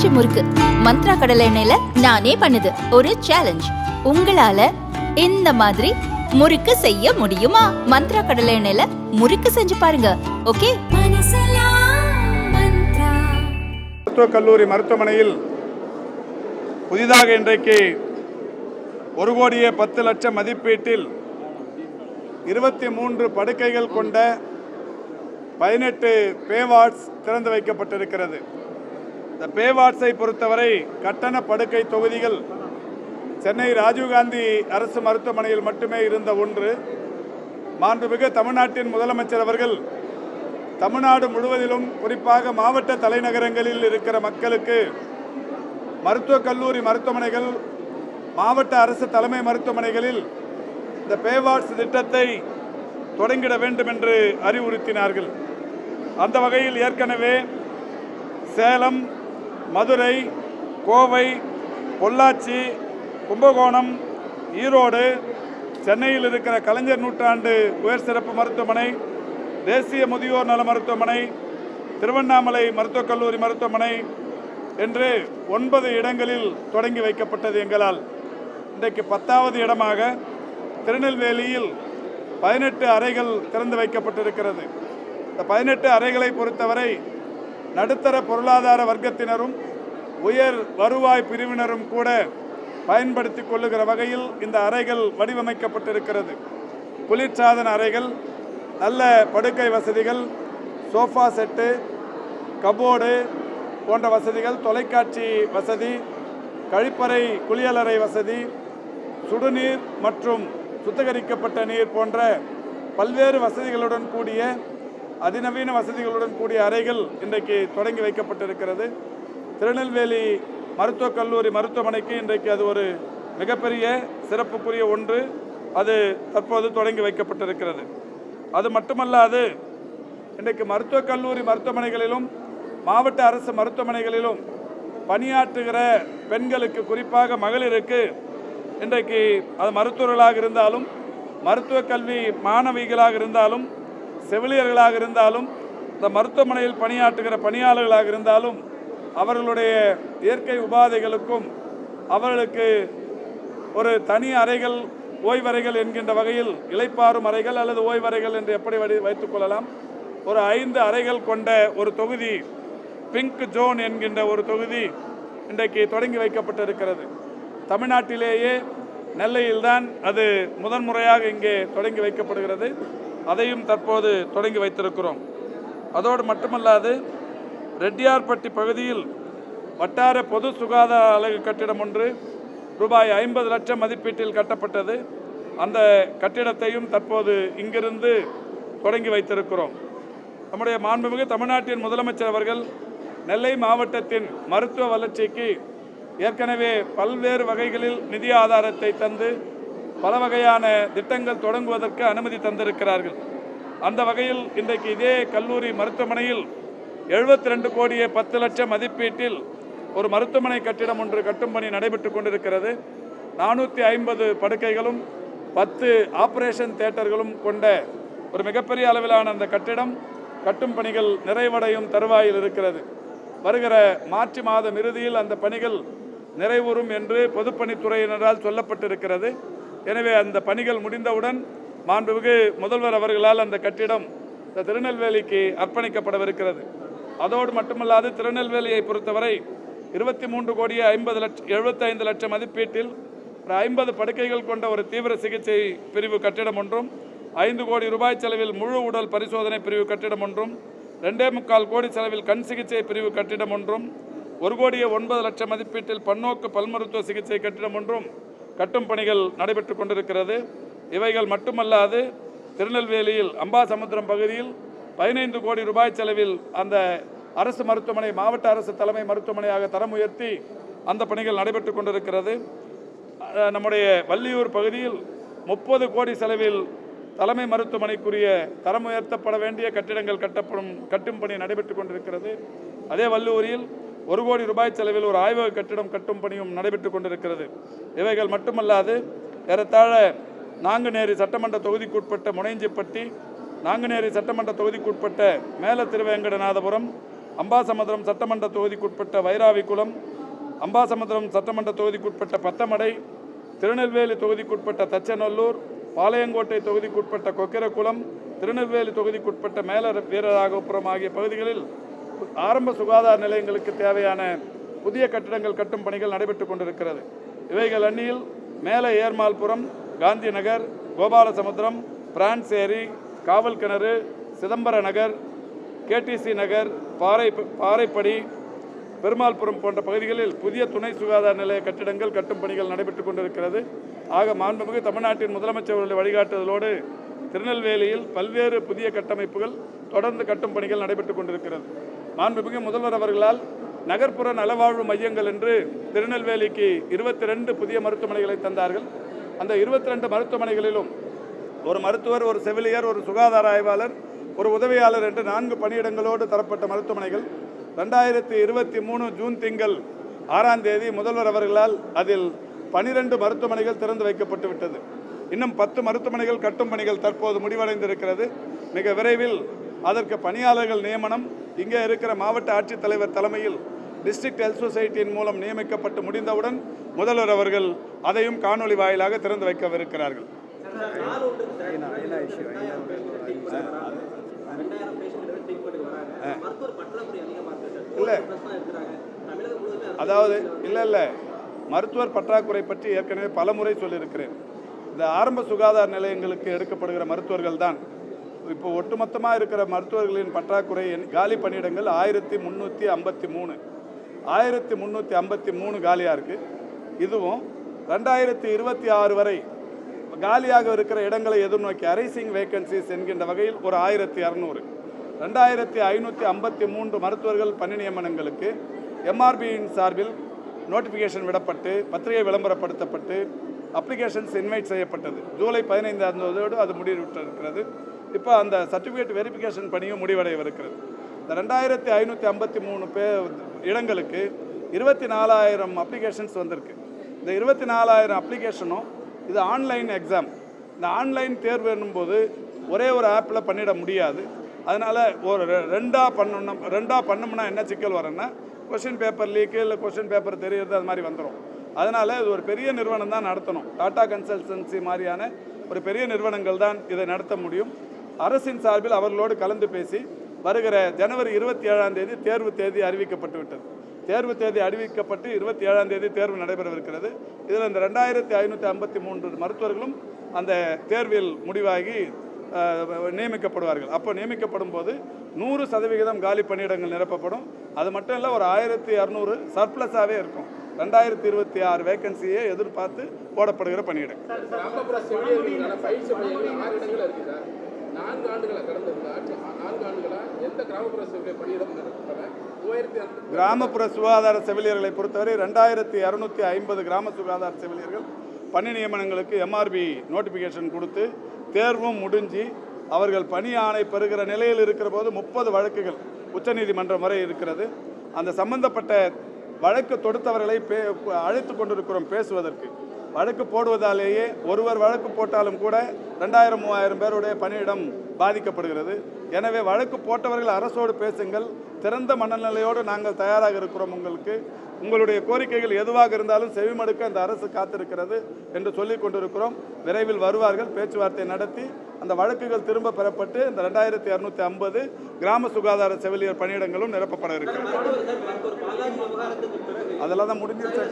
பஞ்சு முறுக்கு. மந்த்ரா கடலை எண்ணெயில நானே பண்ணுது. ஒரு சேலஞ்ச் உங்களால இந்த மாதிரி முறுக்கு செய்ய முடியுமா? மந்த்ரா கடலை எண்ணெயில முறுக்கு செஞ்சு பாருங்க. ஓகே? மருத்துவக் கல்லூரி மருத்துவமனையில் புதிதாக இன்றைக்கு ஒரு கோடியே பத்து லட்சம் மதிப்பீட்டில் இருபத்தி மூன்று படுக்கைகள் கொண்ட பதினெட்டு பேவார்ட்ஸ் திறந்து வைக்கப்பட்டிருக்கிறது. இந்த பேவார்ட்ஸை பொறுத்தவரை கட்டண படுக்கை தொகுதிகள் சென்னை ராஜீவ்காந்தி அரசு மருத்துவமனையில் மட்டுமே இருந்த ஒன்று. மாண்புமிகு தமிழ்நாட்டின் முதலமைச்சர் அவர்கள் தமிழ்நாடு முழுவதிலும் குறிப்பாக மாவட்ட தலைநகரங்களில் இருக்கிற மக்களுக்கு மருத்துவக் கல்லூரி மருத்துவமனைகள் மாவட்ட அரசு தலைமை மருத்துவமனைகளில் இந்த பேவார்ட்ஸ் திட்டத்தை தொடங்கிட வேண்டும் என்று அறிவுறுத்தினார்கள். அந்த வகையில் ஏற்கனவே சேலம் மதுரை கோவை பொள்ளாச்சி கும்பகோணம் ஈரோடு சென்னையில் இருக்கிற கலைஞர் நூற்றாண்டு உயர் சிறப்பு மருத்துவமனை தேசிய முதியோர் நல மருத்துவமனை திருவண்ணாமலை மருத்துவக் கல்லூரி மருத்துவமனை என்று ஒன்பது இடங்களில் தொடங்கி வைக்கப்பட்டது எங்களால். இன்றைக்கு பத்தாவது இடமாக திருநெல்வேலியில் பதினெட்டு அறைகள் திறந்து வைக்கப்பட்டிருக்கிறது. இந்த பதினெட்டு அறைகளை பொறுத்தவரை நடுத்தர பொருளாதார வர்க்கத்தினரும் உயர் வருவாய் பிரிவினரும் கூட பயன்படுத்தி கொள்ளுகிற வகையில் இந்த அறைகள் வடிவமைக்கப்பட்டிருக்கிறது. குளிர்சாதன அறைகள் நல்ல படுக்கை வசதிகள் சோஃபா செட்டு கபோர்டு போன்ற வசதிகள் தொலைக்காட்சி வசதி கழிப்பறை குளியலறை வசதி சுடுநீர் மற்றும் சுத்திகரிக்கப்பட்ட நீர் போன்ற பல்வேறு வசதிகளுடன் கூடிய அதிநவீன வசதிகளுடன் கூடிய அறைகள் இன்றைக்கு தொடங்கி வைக்கப்பட்டிருக்கிறது. திருநெல்வேலி மருத்துவக் கல்லூரி மருத்துவமனைக்கு இன்றைக்கு அது ஒரு மிகப்பெரிய சிறப்புக்குரிய ஒன்று. அது தற்போது தொடங்கி வைக்கப்பட்டிருக்கிறது. அது மட்டுமல்லாது இன்றைக்கு மருத்துவக் கல்லூரி மருத்துவமனைகளிலும் மாவட்ட அரசு மருத்துவமனைகளிலும் பணியாற்றுகிற பெண்களுக்கு குறிப்பாக மகளிருக்கு இன்றைக்கு அது மருத்துவர்களாக இருந்தாலும் மருத்துவக் கல்வி மாணவிகளாக இருந்தாலும் செவிலியர்களாக இருந்தாலும் இந்த மருத்துவமனையில் பணியாற்றுகிற பணியாளர்களாக இருந்தாலும் அவர்களுடைய இயற்கை உபாதைகளுக்கும் அவர்களுக்கு ஒரு தனி அறைகள் ஓய்வறைகள் என்கின்ற வகையில் இலைப்பாறும் அறைகள் அல்லது ஓய்வறைகள் என்று எப்படி வடி வைத்துக் கொள்ளலாம்? ஒரு ஐந்து அறைகள் கொண்ட ஒரு தொகுதி பிங்க் ஜோன் என்கின்ற ஒரு தொகுதி இன்றைக்கு தொடங்கி வைக்கப்பட்டிருக்கிறது. தமிழ்நாட்டிலேயே நெல்லையில்தான் அது முதன்முறையாக இங்கே தொடங்கி வைக்கப்படுகிறது. அதையும் தற்போது தொடங்கி வைத்திருக்கிறோம். அதோடு மட்டுமல்லாது ரெட்டியார்பட்டி பகுதியில் வட்டார பொது சுகாதார அலகு கட்டிடம் ஒன்று ரூபாய் ஐம்பது லட்சம் மதிப்பீட்டில் கட்டப்பட்டது. அந்த கட்டிடத்தையும் தற்போது இங்கிருந்து தொடங்கி வைத்திருக்கிறோம். நம்முடைய மாண்புமிகு தமிழ்நாட்டின் முதலமைச்சர் அவர்கள் நெல்லை மாவட்டத்தின் மருத்துவ வளர்ச்சிக்கு ஏற்கனவே பல்வேறு வகைகளில் நிதி ஆதாரத்தை தந்து பல வகையான திட்டங்கள் தொடங்குவதற்கு அனுமதி தந்திருக்கிறார்கள். அந்த வகையில் இன்றைக்கு இதே கல்லூரி மருத்துவமனையில் எழுபத்தி ரெண்டு கோடியே பத்து லட்சம் மதிப்பீட்டில் ஒரு மருத்துவமனை கட்டிடம் ஒன்று கட்டும் பணி நடைபெற்று கொண்டிருக்கிறது. நானூற்றி ஐம்பது படுக்கைகளும் பத்து ஆபரேஷன் தியேட்டர்களும் கொண்ட ஒரு மிகப்பெரிய அளவிலான அந்த கட்டிடம் கட்டும் பணிகள் நிறைவடையும் தருவாயில் இருக்கிறது. வருகிற மார்ச் மாதம் இறுதியில் அந்த பணிகள் நிறைவுறும் என்று பொதுப்பணித்துறையினரால் சொல்லப்பட்டிருக்கிறது. எனவே அந்த பணிகள் முடிந்தவுடன் மாண்புமிகு முதல்வர் அவர்களால் அந்த கட்டிடம் இந்த திருநெல்வேலிக்கு அர்ப்பணிக்கப்படவிருக்கிறது. அதோடு மட்டுமல்லாது திருநெல்வேலியை பொறுத்தவரை இருபத்தி மூன்று கோடியே ஐம்பது லட்சம் எழுபத்தைந்து லட்சம் மதிப்பீட்டில் ஒரு ஐம்பது படுக்கைகள் கொண்ட ஒரு தீவிர சிகிச்சை பிரிவு கட்டிடம் ஒன்றும் ஐந்து கோடி ரூபாய் செலவில் முழு உடல் பரிசோதனை பிரிவு கட்டிடம் ஒன்றும் ரெண்டே முக்கால் கோடி செலவில் கண் சிகிச்சை பிரிவு கட்டிடம் ஒன்றும் ஒரு கோடியே ஒன்பது லட்சம் மதிப்பீட்டில் பன்னோக்கு பல்மருத்துவ சிகிச்சை கட்டிடம் ஒன்றும் கட்டும் பணிகள் நடைபெற்று கொண்டிருக்கிறது. இவைகள் மட்டுமல்லாது திருநெல்வேலியில் அம்பாசமுத்திரம் பகுதியில் பதினைந்து கோடி ரூபாய் செலவில் அந்த அரசு மருத்துவமனை மாவட்ட அரசு தலைமை மருத்துவமனையாக தரம் உயர்த்தி அந்த பணிகள் நடைபெற்று கொண்டிருக்கிறது. நம்முடைய வள்ளியூர் பகுதியில் முப்பது கோடி செலவில் தலைமை மருத்துவமனைக்குரிய தரம் உயர்த்தப்பட வேண்டிய கட்டிடங்கள் கட்டப்படும் கட்டும் பணி நடைபெற்று கொண்டிருக்கிறது. அதே வள்ளூரில் ஒரு கோடி ரூபாய் செலவில் ஒரு ஆய்வக கட்டிடம் கட்டும் பணியும் நடைபெற்று கொண்டிருக்கிறது. இவைகள் மட்டுமல்லாது ஏறத்தாழ நாங்குநேரி சட்டமன்ற தொகுதிக்குட்பட்ட முனைஞ்சிப்பட்டி நாங்குநேரி சட்டமன்ற தொகுதிக்குட்பட்ட மேல திருவேங்கடநாதபுரம் அம்பாசமுத்திரம் சட்டமன்ற தொகுதிக்குட்பட்ட வைராவிக்குளம் அம்பாசமுத்திரம் சட்டமன்ற தொகுதிக்குட்பட்ட பத்தமடை திருநெல்வேலி தொகுதிக்குட்பட்ட தச்சநல்லூர் பாளையங்கோட்டை தொகுதிக்குட்பட்ட கொக்கிரக்குளம் திருநெல்வேலி தொகுதிக்குட்பட்ட மேல வீரராகபுரம் ஆகிய பகுதிகளில் ஆரம்ப சுகாதார நிலையங்களுக்கு தேவையான புதிய கட்டிடங்கள் கட்டும் பணிகள் நடைபெற்றுக் கொண்டிருக்கிறது. இவைகள் அந்நியில் மேலே ஏர்மால்புரம் காந்தி நகர் கோபாலசமுத்திரம் பிரான்ஸ் ஏரி காவல் கிணறு சிதம்பர நகர் கேடிசி நகர் பாறை பாறைப்படி பெருமாள்புரம் போன்ற பகுதிகளில் புதிய துணை சுகாதார நிலைய கட்டிடங்கள் கட்டும் பணிகள் நடைபெற்றுக் கொண்டிருக்கிறது. ஆக மாண்புமிகு தமிழ்நாட்டின் முதலமைச்சர் அவர்களுடைய வழிகாட்டுதலோடு திருநெல்வேலியில் பல்வேறு புதிய கட்டமைப்புகள் தொடர்ந்து கட்டும் பணிகள் நடைபெற்றுக் கொண்டிருக்கிறது. மாண்புமிகு முதல்வர் அவர்களால் நகர்ப்புற நலவாழ்வு மையங்கள் என்று திருநெல்வேலிக்கு இருபத்தி ரெண்டு புதிய மருத்துவமனைகளை தந்தார்கள். அந்த இருபத்தி ரெண்டு மருத்துவமனைகளிலும் ஒரு மருத்துவர் ஒரு செவிலியர் ஒரு சுகாதார ஆய்வாளர் ஒரு உதவியாளர் என்று நான்கு பணியிடங்களோடு தரப்பட்ட மருத்துவமனைகள் ரெண்டாயிரத்தி இருபத்தி மூணு ஜூன் திங்கள் ஆறாம் தேதி முதல்வர் அவர்களால் அதில் பனிரெண்டு மருத்துவமனைகள் திறந்து வைக்கப்பட்டு விட்டது. இன்னும் பத்து மருத்துவமனைகள் கட்டும் பணிகள் தற்போது முடிவடைந்திருக்கிறது. மிக விரைவில் அதற்கு பணியாளர்கள் நியமனம் இங்கே இருக்கிற மாவட்ட ஆட்சித்தலைவர் தலைமையில் டிஸ்ட்ரிக்ட் ஹெல்த் சொசைட்டியின் மூலம் நியமிக்கப்பட்டு முடிந்தவுடன் முதல்வர் அவர்கள் அதையும் காணொளி வாயிலாக திறந்து வைக்கவிருக்கிறார்கள். இல்லை. அதாவது இல்லை இல்லை. மருத்துவர் பற்றாக்குறை பற்றி ஏற்கனவே பலமுறை சொல்லியிருக்கிறேன். இந்த ஆரம்ப சுகாதார நிலையங்களுக்கு எடுக்கப்படுகிற மருத்துவர்கள் தான். இப்போ ஒட்டுமொத்தமாக இருக்கிற மருத்துவர்களின் பற்றாக்குறை காலி பணியிடங்கள் ஆயிரத்தி முந்நூற்றி ஐம்பத்தி மூணு. ஆயிரத்தி முந்நூற்றி ஐம்பத்தி மூணு காலியாக இருக்குது இதுவும் ரெண்டாயிரத்தி இருபத்தி ஆறு வரை காலியாக இருக்கிற இடங்களை எதிர்நோக்கி அரைசிங் வேகன்சிஸ் என்கின்ற வகையில் ஒரு ஆயிரத்தி அறநூறு. ரெண்டாயிரத்தி ஐநூற்றி ஐம்பத்தி மூன்று மருத்துவர்கள் பணி நியமனங்களுக்கு எம்ஆர்பியின் சார்பில் நோட்டிஃபிகேஷன் விடப்பட்டு பத்திரிகை விளம்பரப்படுத்தப்பட்டு அப்ளிகேஷன்ஸ் இன்வைட் செய்யப்பட்டது. ஜூலை பதினைந்தாம் தேதியோடு அது முடிவிட்டிருக்கிறது இப்போ அந்த சர்டிஃபிகேட் வெரிஃபிகேஷன் பணியும் முடிவடையவிருக்கிறது இந்த ரெண்டாயிரத்தி ஐநூற்றி ஐம்பத்தி மூணு பே இடங்களுக்கு இருபத்தி நாலாயிரம் அப்ளிகேஷன்ஸ் வந்திருக்கு. இந்த இருபத்தி நாலாயிரம் அப்ளிகேஷனும் இது ஆன்லைன் எக்ஸாம் இந்த ஆன்லைன் தேர்வு என்னும்போது ஒரே ஒரு ஆப்பில் பண்ணிட முடியாது. அதனால் ஒரு ரெண்டாக பண்ணணும் ரெண்டாக பண்ணோம்னா என்ன சிக்கல் வரும்னா கொஷின் பேப்பர் லீக்கு இல்லை கொஷின் பேப்பர் தெரியறது அது மாதிரி வந்துடும் அதனால் இது ஒரு பெரிய நிறுவனம் தான் நடத்தணும். டாடா கன்சல்டன்சி மாதிரியான ஒரு பெரிய நிறுவனங்கள் தான் இதை நடத்த முடியும். அரசின் சார்பில் அவர்களோடு கலந்து பேசி வருகிற ஜனவரி இருபத்தி ஏழாம் தேதி தேர்வு தேதி அறிவிக்கப்பட்டு விட்டது. தேர்வு தேதி அறிவிக்கப்பட்டு இருபத்தி ஏழாம் தேதி தேர்வு நடைபெறவிருக்கிறது. இதில் இந்த ரெண்டாயிரத்தி ஐநூற்றி ஐம்பத்தி மூன்று மருத்துவர்களும் அந்த தேர்வில் முடிவாகி நியமிக்கப்படுவார்கள். அப்போ நியமிக்கப்படும் போது நூறு சதவிகிதம் காலி பணியிடங்கள் நிரப்பப்படும். அது மட்டும் இல்லை ஒரு ஆயிரத்தி இரநூறு சர்ப்ளஸாகவே இருக்கும். ரெண்டாயிரத்தி இருபத்தி ஆறு வேகன்சியை எதிர்பார்த்து போடப்படுகிற பணியிடங்கள். கிராமப்புற நான்கு ஆண்டுகளை கடந்த இந்த ஆட்சி நான்கு ஆண்டுகளாக எந்த கிராமப்புற செவிலியர் பணியிடம் மூவாயிரத்தி கிராமப்புற சுகாதார செவிலியர்களை பொறுத்தவரை ரெண்டாயிரத்தி இரநூத்தி ஐம்பது கிராம சுகாதார செவிலியர்கள் பணி நியமனங்களுக்கு எம்ஆர்பி நோட்டிஃபிகேஷன் கொடுத்து தேர்வும் முடிஞ்சு அவர்கள் பணி ஆணை பெறுகிற நிலையில் இருக்கிற போது முப்பது வழக்குகள் உச்சநீதிமன்றம் வரை இருக்கிறது. அந்த சம்பந்தப்பட்ட வழக்கு தொடுத்தவர்களை பே அழைத்து கொண்டிருக்கிறோம் பேசுவதற்கு. வழக்கு போடுவதாலேயே ஒருவர் வழக்கு போட்டாலும் கூட ரெண்டாயிரம் மூவாயிரம் பேருடைய பணியிடம் பாதிக்கப்படுகிறது. எனவே வழக்கு போட்டவர்கள் அரசோடு பேசுங்கள். திறந்த மனநிலையோடு நாங்கள் தயாராக இருக்கிறோம் உங்களுக்கு. உங்களுடைய கோரிக்கைகள் எதுவாக இருந்தாலும் செவிமடுக்க இந்த அரசு காத்திருக்கிறது என்று சொல்லிக் கொண்டிருக்கிறோம். விரைவில் வருவார்கள். பேச்சுவார்த்தை நடத்தி அந்த வழக்குகள் திரும்ப பெறப்பட்டு இந்த ரெண்டாயிரத்தி இரநூத்தி ஐம்பது கிராம சுகாதார செவிலியர் பணியிடங்களும் நிரப்பப்பட இருக்கிறது அதெல்லாம் தான் முடிஞ்சிருச்சு.